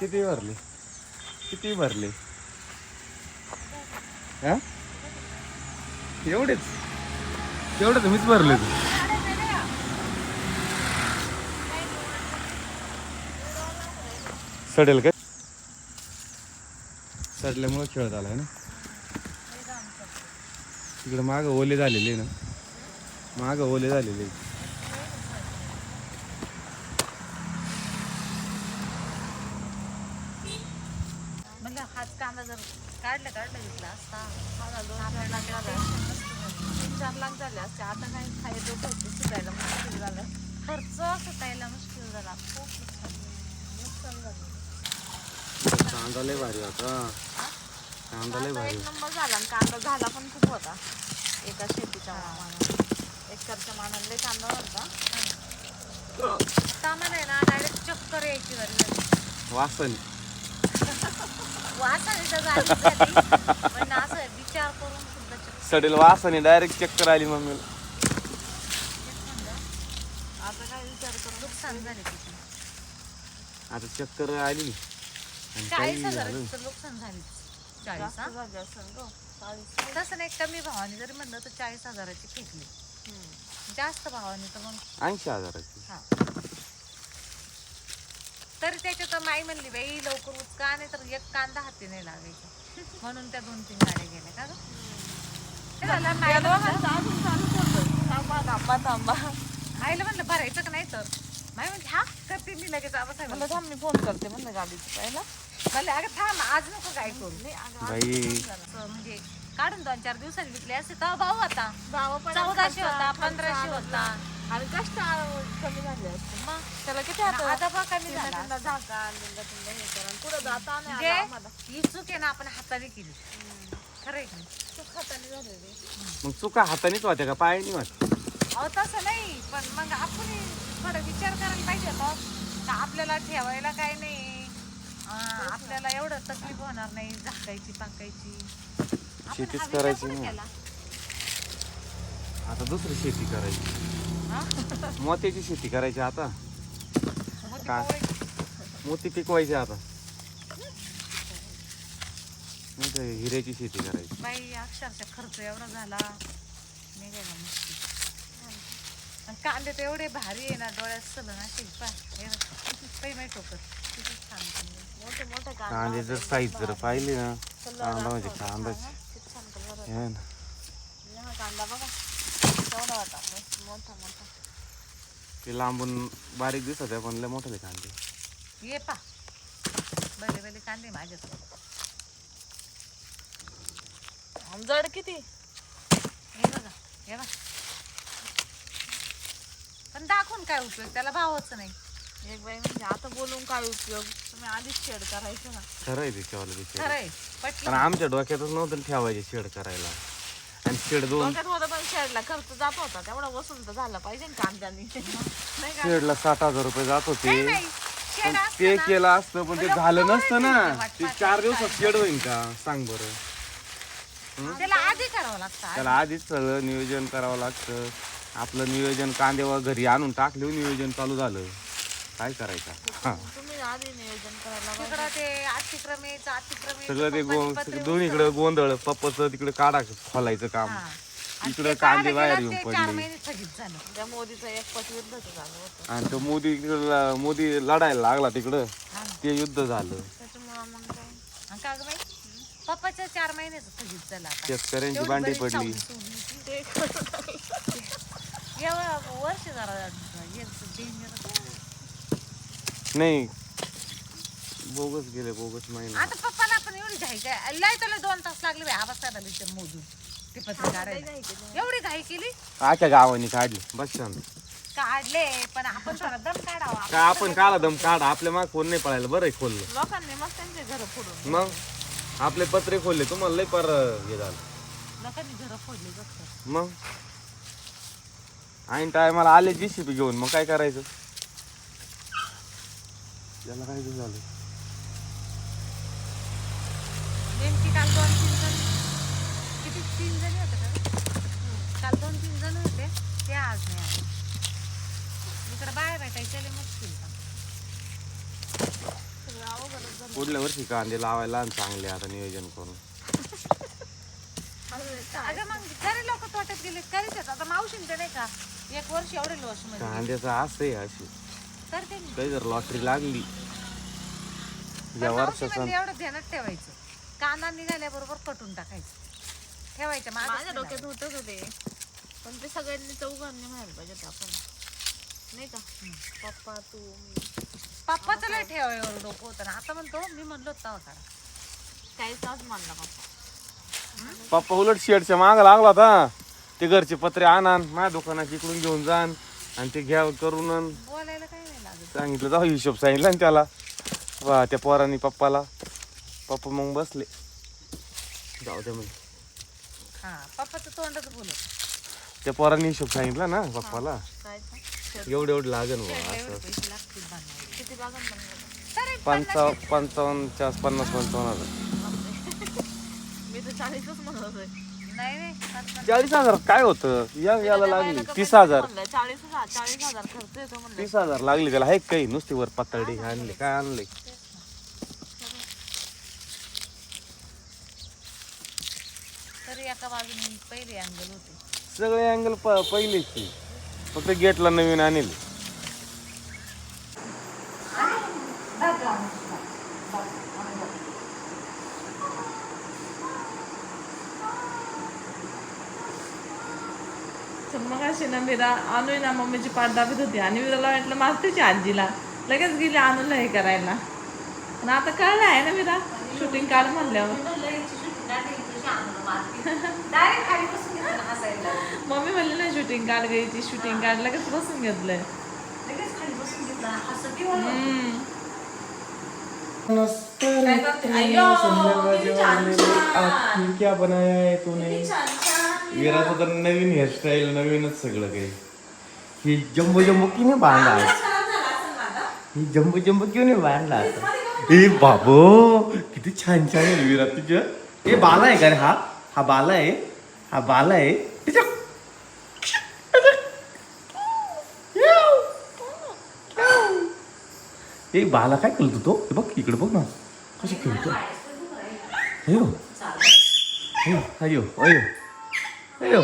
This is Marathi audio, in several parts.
किती भरले? किती भरले? हा? एवढेच? एवढेच मीच भरले तू. सडेल काय? सडल्यामुळे खेळत आलाय ना? तिकडे माग ओले झालेले ना? माग ओले झालेले म्हणलं हाच कांदा जर काढलं काढलं घेतला असता. आपल्याला काही टेन्शन नसतं झालं. तीन चार लाख झाले असते. आता काही खायचं होतं. सुटायला मुश्किल झालं. खर्च सुटायला मुश्किल झाला. खूप नुकसान झालं. नुकसान झालं कांदा लय भारी होता. कांदा लय कांदा भारी. एक नंबर झाला आणि कांदा झाला पण खूप होता. एका शेतीच्या मानाने. एकरच्या मानाने कांदा होता. सामान आहे ना डायरेक्ट चक्कर यायची घरी. वासन वासाने तर झालीच झाली. पण असं विचार करून सुद्धा सडेल वासाने डायरेक्ट चक्कर आली मम्मीला आता काय विचार करून नुकसान झाले तिथे आता चक्कर आली. आणि चाळीस काही झालं. हजाराचं नुकसान झाली. चाळीस तसं नाही कमी भावाने जरी म्हणलं तर चाळीस हजाराची फेकली. जास्त भावाने तर मग ऐंशी हजाराची. हा. तरी त्याच्यात माई म्हणली बाई लवकर उचका नाही तर एक कांदा हाती नाही लागायचा म्हणून त्या दोन तीन गाड्या गेल्या. का गं? ते झालं या माईला म्हणलं- अजून चालूच होतं थांबा थांबा थांबा. आईला म्हणलं भरायचं का नाही तर? माई म्हणते हा करते मी लगेच आवाज आहे म्हणलं थांब मी फोन करते म्हणलं गाडीची पहिला. म्हणलं अगं थांब आज नको काय करू. नाही अगं बाई. असं म्हणजे काढून दोन चार दिवसांनी विकले असते का भाऊ होता. भाव पण चौदाशे होता पंधराशे होता. आणि कष्ट कमी झाले असते मग त्याला किती आता? आता बा कमी झाला. झाका लिंगा तिंगा हे करा आणि पुढं जाता नाही आलं आम्हाला. ही चूक आहे ना आपण हाताने केली. खरं आहे की? नाही? चूक हाताने झालेली मग चुका हातानेच होत्या का? पायाने होत्या? अहो तसं नाही पण मग आपण थोडा विचार करायला पाहिजे का आपल्याला ठेवायला काय नाही? अं, आपल्याला एवढं तकलीफ होणार नाही झाकायची पाकायची. आपण शेतीच हा विचार करायची. केला? आता दुसरी शेती करायची? मोत्याची शेती करायची आता. काय? मोती पिकवायची आता. नाही हिऱ्याची शेती करायची. बाई अक्षरशः खर्च एवढा झाला. निघायला मुश्किल. आणि कांदे तर एवढे भारी आहे ना डोळ्यात सलन असे माही टोकत किती छान कांदे. मोठे मोठे कांदे. जर साईज जर पाहिली ना कांदा म्हणजे हा कांदा बघा. केवढा होता मस्त मोठा मोठा ते लांबून बारीक दिसत आहे पण लय मोठे कांदे. ये पा. बले बले कांदे माझ्याकडे आणि जड किती? हे बघा हे बघा. पण दाखवून काय उपयोग? त्याला भावच नाही. एक बाई म्हणजे आता बोलून काय उपयोग? तुम्ही आधीच शेड करायचं ना. खरं आहे खरंय पटलं. पण आमच्या डोक्यातच नव्हतं ठेवायचे शेड करायला. शेड दोन. डोक्यात होतं पण शेडला खर्च जात होता. तेवढा वसूल तर झाला पाहिजे ना कांद्यानी नाही का? शेडला साठ हजार रुपये जात होते. नाही नाही. पण असतं ते ना, केलं असतं पण ते झालं नसतं ना. ते चार दिवसात शेड होईल का? सांग बरं. त्याला आधी करावं लागतं आधी. त्याला आधीच सगळं नियोजन करावं लागतं. आपलं नियोजन कांदेवा घरी आणून टाकले नियोजन चालू झालं. काय करायचं? हा. तुम्ही आधी नियोजन करायला पाहिजे. तिकडं ते अतिक्रम यायचं अतिक्रम यायचं, सगळं ते गो पत्रे दोन्हीकडे गोंधळ पप्पाचं तिकडे काढा खोलायचं काम. इकडं ते कांदे बाहेर येऊन ते चार पडले. महिने स्थगित झालं. त्या मोदीचं एक पट युद्धच झालं होतं. आणि तो मोदी इकडं मोदी लढायला लागला तिकडं. ते युद्ध झालं. त्याच्यामुळं मग काय? आणि का गं बाई? पप्पाच्या चार महिन्याचं स्थगित झालं आता. शेतकऱ्यांची बरीच पडली. एवढं वर्ष जरा डेंजर. नाही. बोगस गेले बोगस महिना. आता पप्पाला आपण एवढी घाई काय? लय त्याला दोन तास लागले बाई आवाज मोजून. ते पत्र काढायला. एवढी घाई केली? आख्या गावाने काढली. बस शांत. काढले पण आपण थोडा दम काढावा. का आपण काढा दम काढा. आपल्या माग फोन नाही पळायला बरं आहे खोललं लोकांनी मग त्यांचे घर फोडून मग? आपले पत्रे खोलले तुम्हाला लय पर हे झालं. लोकांनी घरं फोडली बघतात मग? ऐन टायमाला आले जीसीपी घेऊन मग काय करायचं? याला काय झालं. नेमकी काल दोन तीन जण किती तीन जणी होते का? काल दोन तीन जण होते ते आज नाही आले. इकडे बाहेर भेटायचे अवघड पुढल्या वर्षी कांदे लावायला आणि चांगले आता नियोजन करून. अगं मग तरी लोक तोट्यात गेले करीत आता मावशीन ते नाही का? एक वर्ष एवढे लॉसमध्ये. कांद्याचं असं आहे अशी. तर ते काही जर लॉटरी लागली. या वर्षाचा एवढं ध्यानात ठेवायचं. कांदा निघाल्याबरोबर कटून टाकायचं. ठेवायचं माझ्या डोक्यात होतच होते पण ते सगळ्यांनी चौघांनी व्हायला पाहिजे आपण. नाही का? पप्पा तू मी. पप्पाचं लय ठेवायवर डोकं होतं ना. आता म्हणतो मी म्हणलो होता काढा काहीच नव्हतं म्हणलं पप्पा. पप्पा उलट शेडच्या माग लागला होता. ते घरचे पत्रे आणा माझ्या दुकानात इकडून घेऊन जाण आणि ते घ्या करून बोलायला नाही लागत सांगितलं जाऊ हिशोब सांगितला आणि त्याला. वा त्या पोरांनी पप्पाला. पप्पा मग बसले. जाऊ दे हा पप्पाचं तोंडच बोलत त्या पोरांनी हिशोब सांगितला ना पप्पाला. काय? एवढं एवढं एवढे असं पैसे लागतील बांधायला किती लागून म्हणलं तरी पंचावन्न पंचावन्नच्या आस- पन्नास पंचावन्न हजार. मी तर चाळीसच म्हणत होते. नाही नाही. पन्नास- चाळीस हजार काय होतं? या याला लागली तीस हजार. म्हणलं चाळीस हजार चाळीस हजार खर्च येतो म्हणलं. तीस हजार लागली त्याला. आहे काही? नुसती वर पातळी आणले काय आणले? तरी एका बाजूने पहिले अँगल होते. सगळे अँगल पहिलेच. फक्त गेटला नवीन आणले तर मीरा आणू ना मम्मीची पाठ दाबीत होती. आणि मीराला म्हटलं मागतेची आजीला. लगेच गेली आणूला हे करायला. आणि आता कळलं आहे ना मीरा शूटिंग काढ म्हणल्यावर. मम्मी म्हणली ना शूटिंग काढ घ्यायची. शूटिंग काढ लगेच बसून घेतलंय. छान. क्या बनाया है तूने? विराचं तर नवीन हेअरस्टाईल नवीनच सगळं काही. ही जम्बो जम्बो की नाही बांधला? ही जम्बो जम्बो क्यों नाही बांधला? ए बाबो किती छान छान आहे विरा तुझं. हे बाला आहे का रे हा? हा बाला आहे. हा बाला आहे. तिच्या ए बाला काय खेळतो तो? हे बघ इकडे बघ ना. कशी खेळतो अयो अयो अयो अयो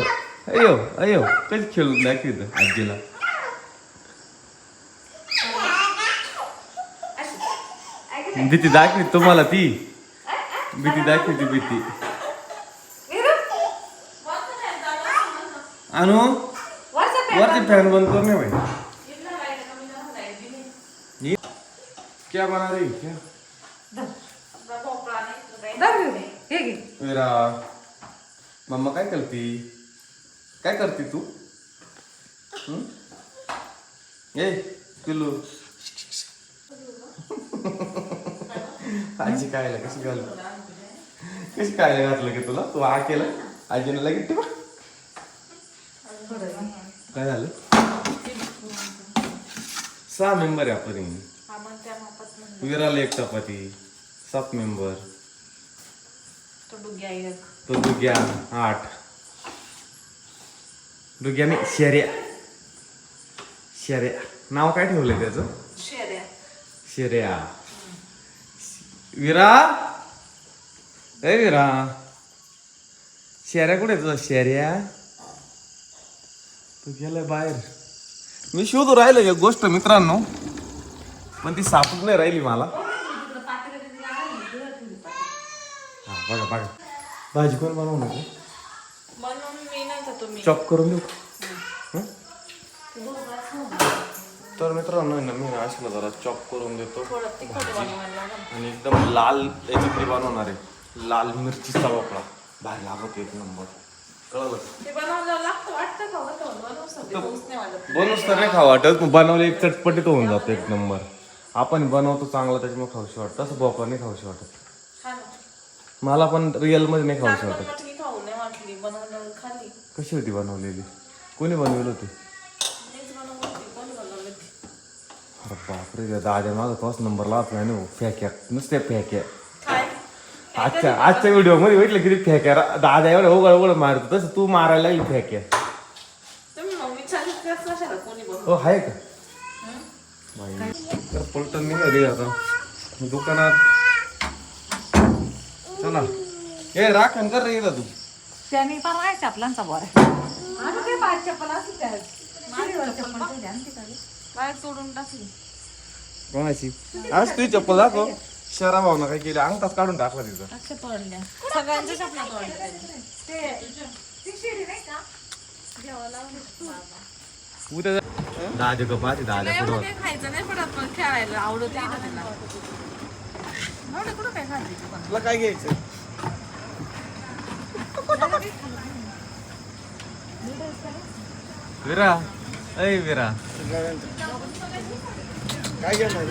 अयो अयो कशी खेळून दाखवतो आजीला? भीती दाखवी तुम्हाला ती. भीती दाखवती भीती. अनु वरती फॅन बंद कर ना भाई. क्या बना रही क्या? मेरा मम्मा काय करती? काय करते तू? ए पिल्लू. आजी काय कशी घाल? कशी काय घातलं की तुला? तू आ केलं? आजीने लगेच टिपा काय झालं? सहा मेंबर आहे आपण विराला एक चपाती सात मेंबर. तो डुग्या एक. तो दुग्या आठ. दुग्याने शेऱ्या. शेऱ्या. नाव काय ठेवलंय त्याचं? शेऱ्या. शेऱ्या. विरा? ए विरा. शेऱ्या कुठे तुझा? शेऱ्या? तो गेलाय बाहेर. मी शोधू राहिलो एक गोष्ट मित्रांनो. पण ती सापडून नाही राहिली मला हा, बघा बघा भाजी कोण बनवू नको म्हणून मी नाही का तुम्ही चॉप करून देऊ? हं? तर मित्रांनो आहे ना मी अशा जरा चॉप करून देतो थोडं तिखट बनवायला लागेल आणि एकदम लाल याची बनवणार आहे लाल मिरचीचा वापरा बाहेर लागत एक नंबर कळलं का? ते बनवलं लागतं वाटतं का बघा, बनवू शकते. पाऊस नाही वाटत. बनवूच तर नाही खावं वाटत बनवले एक चटपटीत होऊन जातो एक नंबर आपण बनवतो चांगलं त्याच्यामुळे खाऊशी वाटतं तसं बोका नाही खाऊशी वाटत खा. मला पण रिअलमध्ये नाही खाऊशी वाटत. मटकी खाऊ नाही वाटली बनवलं खाली कशी होती बनवलेली? कोणी बनवली होती? मीच बनवली होती. कोणी बनवली होती? अरे बापरे दादा माझा तोच नंबर लावत नाही ना फॅक्या नुसत्या फॅक्या. काय? आजच्या आजच्या व्हिडिओमध्ये भेटलं किती फेक्या? रा- दादा एवढं उघड उघड मारतो तसं तू मारायला लागली फेक्या. तुम्ही मग विचारित त्याच कशाला कोणी बनवलं? हो आहे का? बाई. तर पलटण निघाली आता. दुकानात चला. ए राखण कर रे इथं तू. त्याने परवा चपलांचा बोर. काय पाच चप्पल असू त्या चप्पल ठेवली आणि ती काय? बाहेर सोडून टाकली. कोणाची आज तुझी चप्पल दाखव. शरा भावना काय केली. अंगठाच काढून टाकला तिथं. अशा तोडल्या सगळ्यांच्या चपला तोडल्या ते ती शिडी नाही का? उद्या कपा ते पुढं. काही खायचं नाही पडत पण खेळायला आवडत तिला एवढं कुठं काय खाल्ली? तू पण? तुला काय घ्यायचं? विरा. अय विरा. काय घेणार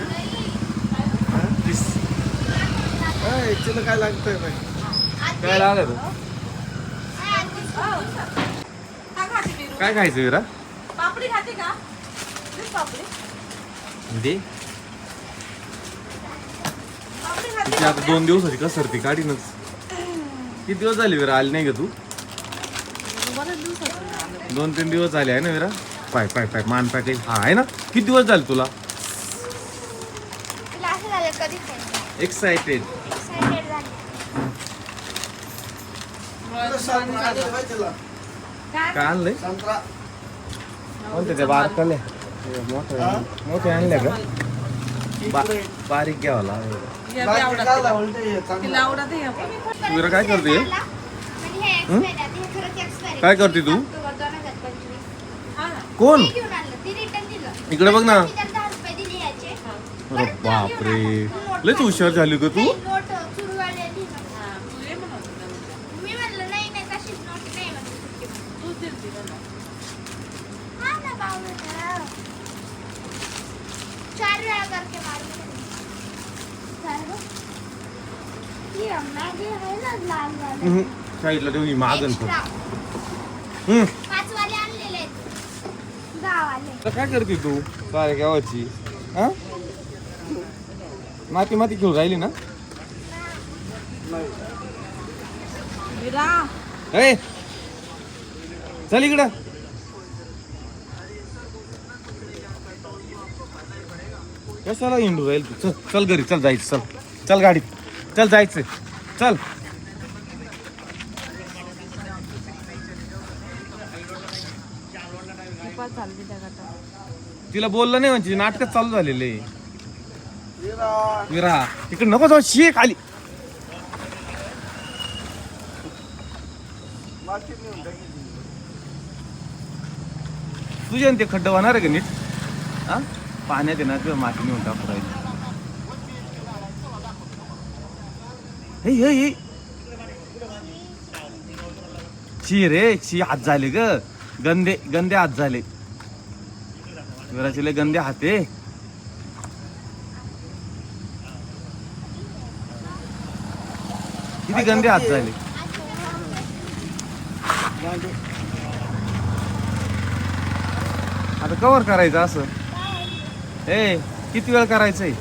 तुला काय लागतंय बाई? काय लागत काय खाते? काय खायचं विरा? पापडी खाते का? दिस पापडी. दे. पापडी खाते ती आता दोन दिवसाची कसर ती काढीनच किती दिवस झाले विरा? आली नाही का तू? दोन तीन दिवस झाले आहे ना विरा? पाय पाय पाय मान पाय काही. हा आहे ना? किती दिवस झाले तुला? तुला असं झालं कधी खायचं एक्साइटेड एक्सायटेड काय आणलंय? कोणते ते बारकले? मोठे आणले का? बा- बारीक घ्यावा लागेल. काय हे करते? म्हणजे काय करते तू? हा कोण? इकडे बघ ना. बापरे. लयच हुशार झाली ग तू नोट चुरवाले लिहिलं हा, तू ये म्हणत होता उद्या. मी म्हणलं नाही नाही तशीच नोट नाही म्हणलं तूच दिलती ना मग. हा ना बावळट. चार वेळा करके मारली चार गं? ती मॅगी आहे ना लाल वाली. हम्म. साईडला ठेवून मागन काय करते तू? सारे गावाची. हा? माती माती घेऊन राहिली ना? चल इकडं. कशाला हिंडू राहील तू? चल चल घरी चल जायचं चल. चल गाडीत. चल जायचं. चल. तिला बोललं नाही म्हणजे नाटकच चालू झालेले. विरा. विरा तिकडे नको जाऊ शी खाली. आणि ते खड्ड होणार आहे का नीट? हा? पाण्यात ना तुझ्या माती नेऊन टाकू राहिली. हे हे हे. शी रे ची हात झाले ग. गंदे गंदे हात झाले. घराचे गंदे हात आहे किती गंदे हात झाले. आता कवर करायचं असं. ए किती वेळ करायचंय?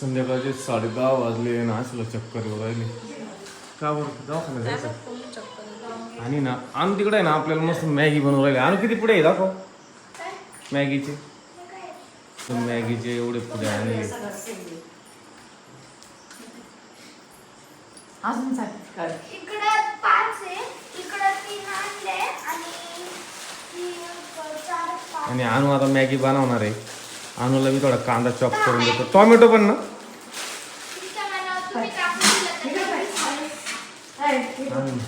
संध्याकाळचे साडे दहा वाजले ना असलं चक्कर राहिली का बरं? दवाखान्यात जायचं? आणि ना आणू तिकडे आहे ना आपल्याला मस्त मॅगी बनवू राहिले. आणू किती पुढे? आहे दाखव मॅगीचे. मॅगीचे एवढे पुढे आणले अजून साठी काय इकडं पाच आहे इकडं तीन आणले आणि आणू आता मॅगी बनवणार आहे. आणूला मी थोडा कांदा चॉप करून देतो. टोमॅटो पण ना? तुम्ही